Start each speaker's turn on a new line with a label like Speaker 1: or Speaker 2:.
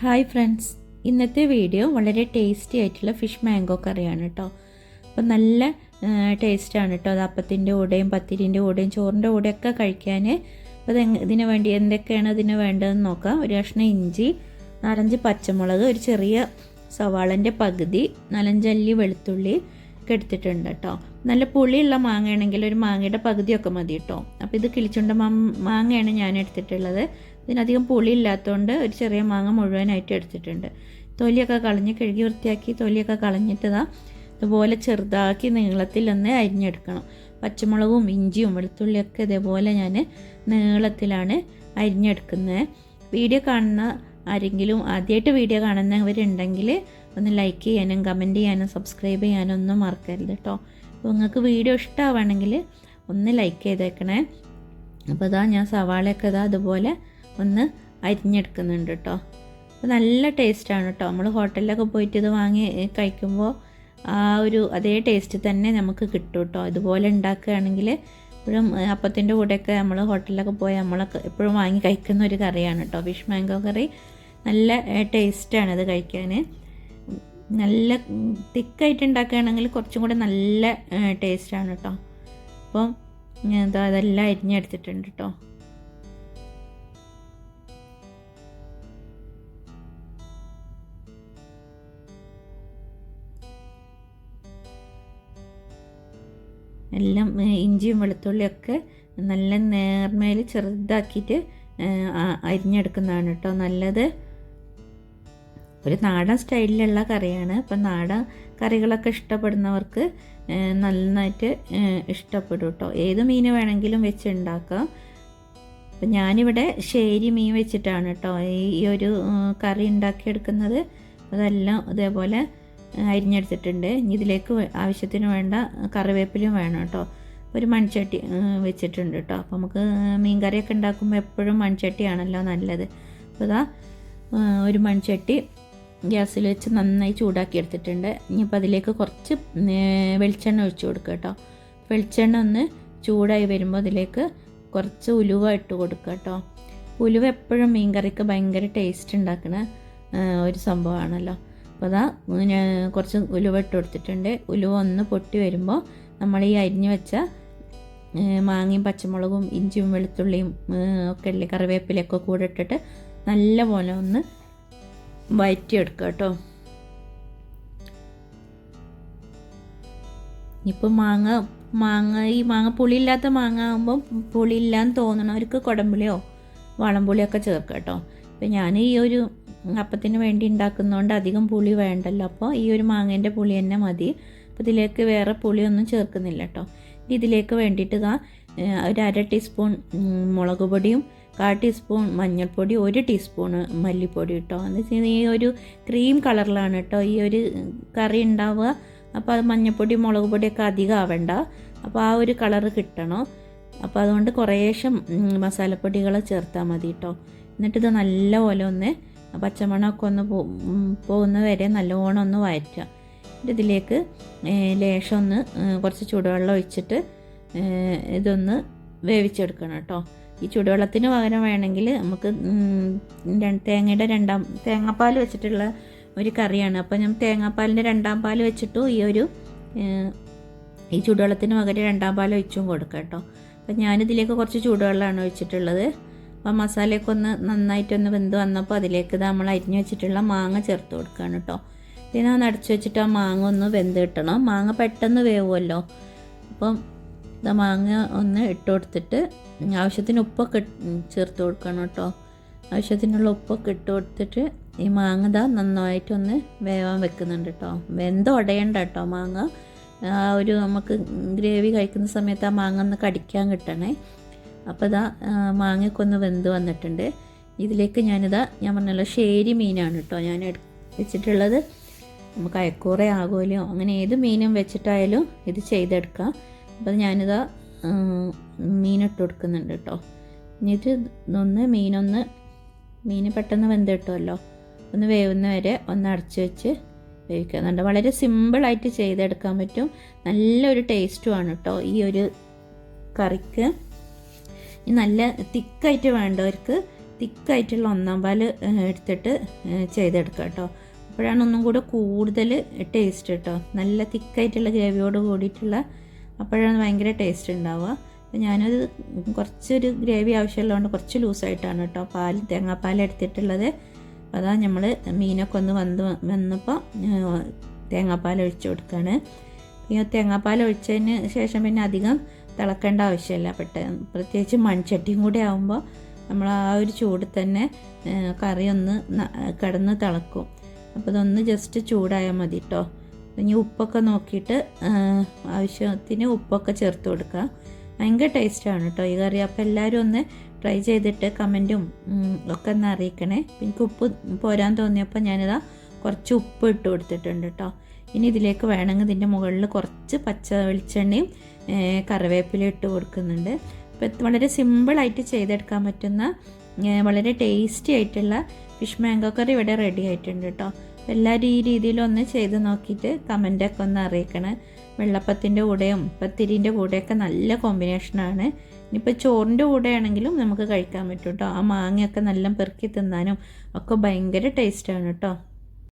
Speaker 1: Hi friends ഇന്നത്തെ video വളരെ tasty ആയിട്ടുള്ള ഫിഷ് മാംഗോ കറിയാണ് കേട്ടോ അപ്പോൾ നല്ല ടേസ്റ്റാണ് കേട്ടോ അത് അപ്പത്തിന്റെ കൂടെയും പത്തിരിന്റെ കൂടെയും ചോറിന്റെ കൂടെയൊക്കെ കഴിക്കാൻ അപ്പോൾ അത് ഇതിന് വേണ്ടി എന്തൊക്കെയാണ് ഇതിന് വേണ്ടതെന്ന് നോക്കാം. ഒരു കഷ്ണം ഇഞ്ചി നാലഞ്ച് പച്ചമുളക് ഒരു ചെറിയ സവാളന്റെ പകുതി നാലഞ്ചല്ലി വെളുത്തുള്ളി ഒക്കെ എടുത്തിട്ടുണ്ട് കേട്ടോ നല്ല പുളിയുള്ള മാങ്ങയാണെങ്കിൽ ഒരു മാങ്ങയുടെ പകുതിയൊക്കെ മതി കേട്ടോ അപ്പോൾ ഇത് കിളിച്ചുണ്ട മാങ്ങയാണ് ഞാൻ എടുത്തിട്ടുള്ളത്. ഇതിനധികം പുളി ഇല്ലാത്തതുകൊണ്ട് ഒരു ചെറിയ മാങ്ങ മുഴുവനായിട്ട് എടുത്തിട്ടുണ്ട്. തൊലിയൊക്കെ കളഞ്ഞ് കഴുകി വൃത്തിയാക്കി തൊലിയൊക്കെ കളഞ്ഞിട്ടതാ ഇതുപോലെ ചെറുതാക്കി നീളത്തിൽ ഒന്ന് അരിഞ്ഞെടുക്കണം. പച്ചമുളകും ഇഞ്ചിയും വെളുത്തുള്ളിയൊക്കെ ഇതേപോലെ ഞാൻ നീളത്തിലാണ് അരിഞ്ഞെടുക്കുന്നത് വീഡിയോ കാണുന്ന ആരെങ്കിലും ആദ്യമായിട്ട് വീഡിയോ കാണുന്നവരുണ്ടെങ്കിൽ ഒന്ന് ലൈക്ക് ചെയ്യാനും കമന്റ് ചെയ്യാനും സബ്സ്ക്രൈബ് ചെയ്യാനും ഒന്നും മറക്കരുത് കേട്ടോ അപ്പോൾ നിങ്ങൾക്ക് വീഡിയോ ഇഷ്ടമാവുകയാണെങ്കിൽ ഒന്ന് ലൈക്ക് ചെയ്തേക്കണേ. അപ്പോൾ ഇതാ ഞാൻ സവാളയൊക്കെ ഇതാ അതുപോലെ ഒന്ന് അരിഞ്ഞെടുക്കുന്നുണ്ട് കേട്ടോ അപ്പോൾ നല്ല ടേസ്റ്റാണ് കേട്ടോ നമ്മൾ ഹോട്ടലിലൊക്കെ പോയിട്ട് ഇത് വാങ്ങി കഴിക്കുമ്പോൾ ആ ഒരു അതേ ടേസ്റ്റ് തന്നെ നമുക്ക് കിട്ടും കേട്ടോ ഇതുപോലെ ഉണ്ടാക്കുകയാണെങ്കിൽ എപ്പോഴും അപ്പത്തിന്റെ കൂടെയൊക്കെ നമ്മൾ ഹോട്ടലിലൊക്കെ പോയി നമ്മളൊക്കെ എപ്പോഴും വാങ്ങി കഴിക്കുന്ന ഒരു കറിയാണ് കേട്ടോ ഫിഷ് മാംഗോ കറി. നല്ല ടേസ്റ്റാണ് ഇത് കഴിക്കാൻ. നല്ല തിക്കായിട്ട് ഉണ്ടാക്കുകയാണെങ്കിൽ കുറച്ചും കൂടെ നല്ല ടേസ്റ്റാണ് കേട്ടോ അപ്പം എന്താ അതെല്ലാം അരിഞ്ഞെടുത്തിട്ടുണ്ട് കേട്ടോ എല്ലാം ഇഞ്ചിയും വെളുത്തുള്ളിയൊക്കെ നല്ല നേർമയിൽ ചെറുതാക്കിയിട്ട് അരിഞ്ഞെടുക്കുന്നതാണ് കേട്ടോ നല്ലത്. ഒരു നാടൻ സ്റ്റൈലിലുള്ള കറിയാണ്. അപ്പം നാടൻ കറികളൊക്കെ ഇഷ്ടപ്പെടുന്നവർക്ക് നന്നായിട്ട് ഇഷ്ടപ്പെടും കേട്ടോ. ഏത് മീൻ വേണമെങ്കിലും വെച്ച് ഉണ്ടാക്കാം അപ്പം ഞാനിവിടെ ശേരി മീൻ വെച്ചിട്ടാണ് കേട്ടോ ഈ ഒരു കറി ഉണ്ടാക്കിയെടുക്കുന്നത്. അതെല്ലാം ഇതേപോലെ അരിഞ്ഞെടുത്തിട്ടുണ്ട്. ഇനി ഇതിലേക്ക് ആവശ്യത്തിന് വേണ്ട കറിവേപ്പിലും വേണം കേട്ടോ. ഒരു മൺചട്ടി വെച്ചിട്ടുണ്ട് കേട്ടോ. അപ്പോൾ നമുക്ക് മീൻ കറിയൊക്കെ ഉണ്ടാക്കുമ്പോൾ എപ്പോഴും മൺചട്ടിയാണല്ലോ നല്ലത്. അപ്പോൾ ഇതാ ഒരു മൺചട്ടി ഗ്യാസിൽ വെച്ച് നന്നായി ചൂടാക്കി എടുത്തിട്ടുണ്ട് ഇനിയിപ്പോൾ അതിലേക്ക് കുറച്ച് വെളിച്ചെണ്ണ ഒഴിച്ചു കൊടുക്കുക കേട്ടോ. വെളിച്ചെണ്ണ ഒന്ന് ചൂടായി വരുമ്പോൾ അതിലേക്ക് കുറച്ച് ഉലുവ ഇട്ട് കൊടുക്കുക കേട്ടോ. ഉലുവ എപ്പോഴും മീൻ കറിക്ക് ഭയങ്കര ടേസ്റ്റ് ഉണ്ടാക്കുന്ന ഒരു സംഭവമാണല്ലോ അപ്പോൾ അതാ ഞാൻ കുറച്ച് ഉലുവ ഇട്ട് കൊടുത്തിട്ടുണ്ട്. ഉലുവ ഒന്ന് പൊട്ടി വരുമ്പോൾ നമ്മൾ ഈ അരിഞ്ഞു വെച്ച മാങ്ങയും പച്ചമുളകും ഇഞ്ചിയും വെളുത്തുള്ളിയും ഒക്കെ ഇല്ലേ കറിവേപ്പിലൊക്കെ കൂടെ ഇട്ടിട്ട് നല്ല പോലെ ഒന്ന് വയറ്റിയെടുക്കുക കേട്ടോ. ഇപ്പം മാങ്ങ മാങ്ങ ഈ മാങ്ങ പുളിയില്ലാത്ത മാങ്ങ ആകുമ്പോൾ പുളിയില്ലാന്ന് തോന്നണവർക്ക് കുടമ്പുളിയോ വളംപുളിയൊക്കെ ചേർക്കാം കേട്ടോ. ഇപ്പം ഞാൻ ഈ ഒരു അപ്പത്തിന് വേണ്ടി ഉണ്ടാക്കുന്നതുകൊണ്ട് അധികം പുളി വേണ്ടല്ലോ. അപ്പോൾ ഈ ഒരു മാങ്ങേന്റെ പുളി തന്നെ മതി. അപ്പോൾ ഇതിലേക്ക് വേറെ പുളിയൊന്നും ചേർക്കുന്നില്ല കേട്ടോ. ഇതിലേക്ക് വേണ്ടിയിട്ട് ഇതാ ഒരു അര ടീസ്പൂൺ മുളക് പൊടിയും കാൽ ടീസ്പൂൺ മഞ്ഞൾപ്പൊടി ഒരു ടീസ്പൂൺ മല്ലിപ്പൊടി കേട്ടോ എന്ന് വെച്ച് കഴിഞ്ഞാൽ ഈ ഒരു ക്രീം കളറിലാണ് കേട്ടോ ഈ ഒരു കറി ഉണ്ടാവുക. അപ്പോൾ അത് മഞ്ഞൾപ്പൊടി മുളക് പൊടിയൊക്കെ അധികം ആവേണ്ട. അപ്പോൾ ആ ഒരു കളറ് കിട്ടണം. അപ്പോൾ അതുകൊണ്ട് കുറേശം മസാലപ്പൊടികൾ ചേർത്താൽ മതി കേട്ടോ. എന്നിട്ടിത് നല്ലപോലെ ഒന്ന് പച്ചമണമൊക്കെ ഒന്ന് പോകുന്നവരെ നല്ലോണം ഒന്ന് വഴറ്റുക. എന്നിട്ട് ഇതിലേക്ക് ലേശം ഒന്ന് കുറച്ച് ചൂടുവെള്ളം ഒഴിച്ചിട്ട് ഇതൊന്ന് വേവിച്ചെടുക്കണം കേട്ടോ. ഈ ചൂടുവെള്ളത്തിന് പകരം വേണമെങ്കിൽ നമുക്ക് തേങ്ങയുടെ രണ്ടാം തേങ്ങാപ്പാൽ വെച്ചിട്ടുള്ള ഒരു കറിയാണ്. അപ്പോൾ ഞാൻ തേങ്ങാപ്പാലിന്റെ രണ്ടാം പാൽ വെച്ചിട്ടും ഈ ഒരു ഈ ചൂടുവെള്ളത്തിന് പകരം രണ്ടാം പാൽ ഒഴിച്ചും കൊടുക്കാം കേട്ടോ. അപ്പം ഞാനിതിലേക്ക് കുറച്ച് ചൂടുവെള്ളമാണ് ഒഴിച്ചിട്ടുള്ളത്. അപ്പം മസാലയൊക്കെ ഒന്ന് നന്നായിട്ടൊന്ന് വെന്ത് വന്നപ്പോൾ അതിലേക്ക് ഇത് നമ്മൾ അരിഞ്ഞു വെച്ചിട്ടുള്ള മാങ്ങ ചേർത്ത് കൊടുക്കുകയാണ് കേട്ടോ. പിന്നെ ഒന്ന് അടച്ചു വെച്ചിട്ട് ആ മാങ്ങ ഒന്ന് വെന്ത് കിട്ടണം. മാങ്ങ പെട്ടെന്ന് വേവുമല്ലോ. അപ്പം ഇതാ മാങ്ങ ഒന്ന് ഇട്ട് കൊടുത്തിട്ട് ആവശ്യത്തിന് ഉപ്പൊക്കെ ചേർത്ത് കൊടുക്കണം കേട്ടോ. ആവശ്യത്തിനുള്ള ഉപ്പൊക്കെ ഇട്ട് കൊടുത്തിട്ട് ഈ മാങ്ങ ദാ നന്നായിട്ടൊന്ന് വേവാൻ വെക്കുന്നുണ്ട് കേട്ടോ. വെന്ത് ഉടയണ്ട കേട്ടോ മാങ്ങ. ആ ഒരു നമുക്ക് ഗ്രേവി കഴിക്കുന്ന സമയത്ത് ആ മാങ്ങ ഒന്ന് കടിക്കാൻ കിട്ടണേ. അപ്പോൾ ഇതാ മാങ്ങക്കൊന്ന് വെന്ത് വന്നിട്ടുണ്ട്. ഇതിലേക്ക് ഞാനിതാ ഞാൻ പറഞ്ഞല്ലോ ഷേരി മീനാണ് കേട്ടോ ഞാൻ വെച്ചിട്ടുള്ളത്. നമുക്ക് അയക്കൂറ ആകുമല്ലോ. അങ്ങനെ ഏത് മീനും വെച്ചിട്ടായാലും ഇത് ചെയ്തെടുക്കാം. അപ്പോൾ ഞാനിതാ മീനിട്ട് കൊടുക്കുന്നുണ്ട് കേട്ടോ എന്നിട്ട് ഒന്ന് മീനൊന്ന് മീൻ പെട്ടെന്ന് വെന്ത് കിട്ടുമല്ലോ. ഒന്ന് വേവുന്ന വരെ ഒന്ന് അടച്ച് വെച്ച് വേവിക്കുന്നുണ്ട് വളരെ സിമ്പിളായിട്ട് ചെയ്തെടുക്കാൻ പറ്റും. നല്ലൊരു ടേസ്റ്റുമാണ് കേട്ടോ ഈ ഒരു കറിക്ക്. ഈ നല്ല തിക്കായിട്ട് വേണ്ടവർക്ക് തിക്കായിട്ടുള്ള ഒന്നാം പാൽ എടുത്തിട്ട് ചെയ്തെടുക്കുക കേട്ടോ. അപ്പോഴാണ് ഒന്നും കൂടെ കൂടുതൽ ടേസ്റ്റ് കേട്ടോ. നല്ല തിക്കായിട്ടുള്ള ഗ്രേവിയോട് കൂടിയിട്ടുള്ള അപ്പോഴാണ് ഭയങ്കര ടേസ്റ്റ് ഉണ്ടാവുക. അപ്പോൾ ഞാനത് കുറച്ചൊരു ഗ്രേവി ആവശ്യമുള്ളതുകൊണ്ട് കുറച്ച് ലൂസായിട്ടാണ് കേട്ടോ പാൽ തേങ്ങാപ്പാൽ എടുത്തിട്ടുള്ളത്. അതാ നമ്മൾ മീനൊക്കെ ഒന്ന് വന്ന് വന്നപ്പോൾ തേങ്ങാപ്പാൽ ഒഴിച്ചു കൊടുക്കുകയാണ് ഈ തേങ്ങാപ്പാൽ ഒഴിച്ചതിന് ശേഷം പിന്നെ അധികം തിളക്കേണ്ട ആവശ്യമില്ല. പെട്ടെന്ന് പ്രത്യേകിച്ച് മൺചട്ടിയും കൂടെ ആകുമ്പോൾ നമ്മൾ ആ ഒരു ചൂട് തന്നെ കറി ഒന്ന് കിടന്ന് തിളക്കും. അപ്പോൾ ഇതൊന്ന് ജസ്റ്റ് ചൂടായാൽ മതി കേട്ടോ ഇനി ഉപ്പൊക്കെ നോക്കിയിട്ട് ആവശ്യത്തിന് ഉപ്പൊക്കെ ചേർത്ത് കൊടുക്കുക. ഭയങ്കര ടേസ്റ്റാണ് കേട്ടോ ഈ കറി. അപ്പോൾ എല്ലാവരും ഒന്ന് ട്രൈ ചെയ്തിട്ട് കമന്റും ഒക്കെ ഒന്ന് അറിയിക്കണേ. എനിക്ക് ഉപ്പ് പോരാൻ തോന്നിയപ്പോൾ ഞാനിതാ കുറച്ച് ഉപ്പ് ഇട്ട് കൊടുത്തിട്ടുണ്ട് കേട്ടോ ഇനി ഇതിലേക്ക് വേണമെങ്കിൽ ഇതിന്റെ മുകളിൽ കുറച്ച് പച്ച വെളിച്ചെണ്ണയും കറിവേപ്പില ഇട്ട് കൊടുക്കുന്നുണ്ട്. അപ്പോൾ ഇത് വളരെ സിമ്പിളായിട്ട് ചെയ്തെടുക്കാൻ പറ്റുന്ന വളരെ ടേസ്റ്റി ആയിട്ടുള്ള ഫിഷ് മാംഗോ കറി ഇവിടെ റെഡി ആയിട്ടുണ്ട് കേട്ടോ. എല്ലാവരും ഈ രീതിയിലൊന്ന് ചെയ്ത് നോക്കിയിട്ട് കമന്റൊക്കെ ഒന്ന് അറിയിക്കണം. വെള്ളപ്പത്തിന്റെ കൂടെയും പത്തിരിന്റെ കൂടെയൊക്കെ നല്ല കോമ്പിനേഷനാണ് ഇനിയിപ്പോൾ ചോറിന്റെ കൂടെ ആണെങ്കിലും നമുക്ക് കഴിക്കാൻ പറ്റും കേട്ടോ. ആ മാങ്ങയൊക്കെ നല്ല പെറുക്കി തിന്നാനും ഒക്കെ ഭയങ്കര ടേസ്റ്റാണ് കേട്ടോ.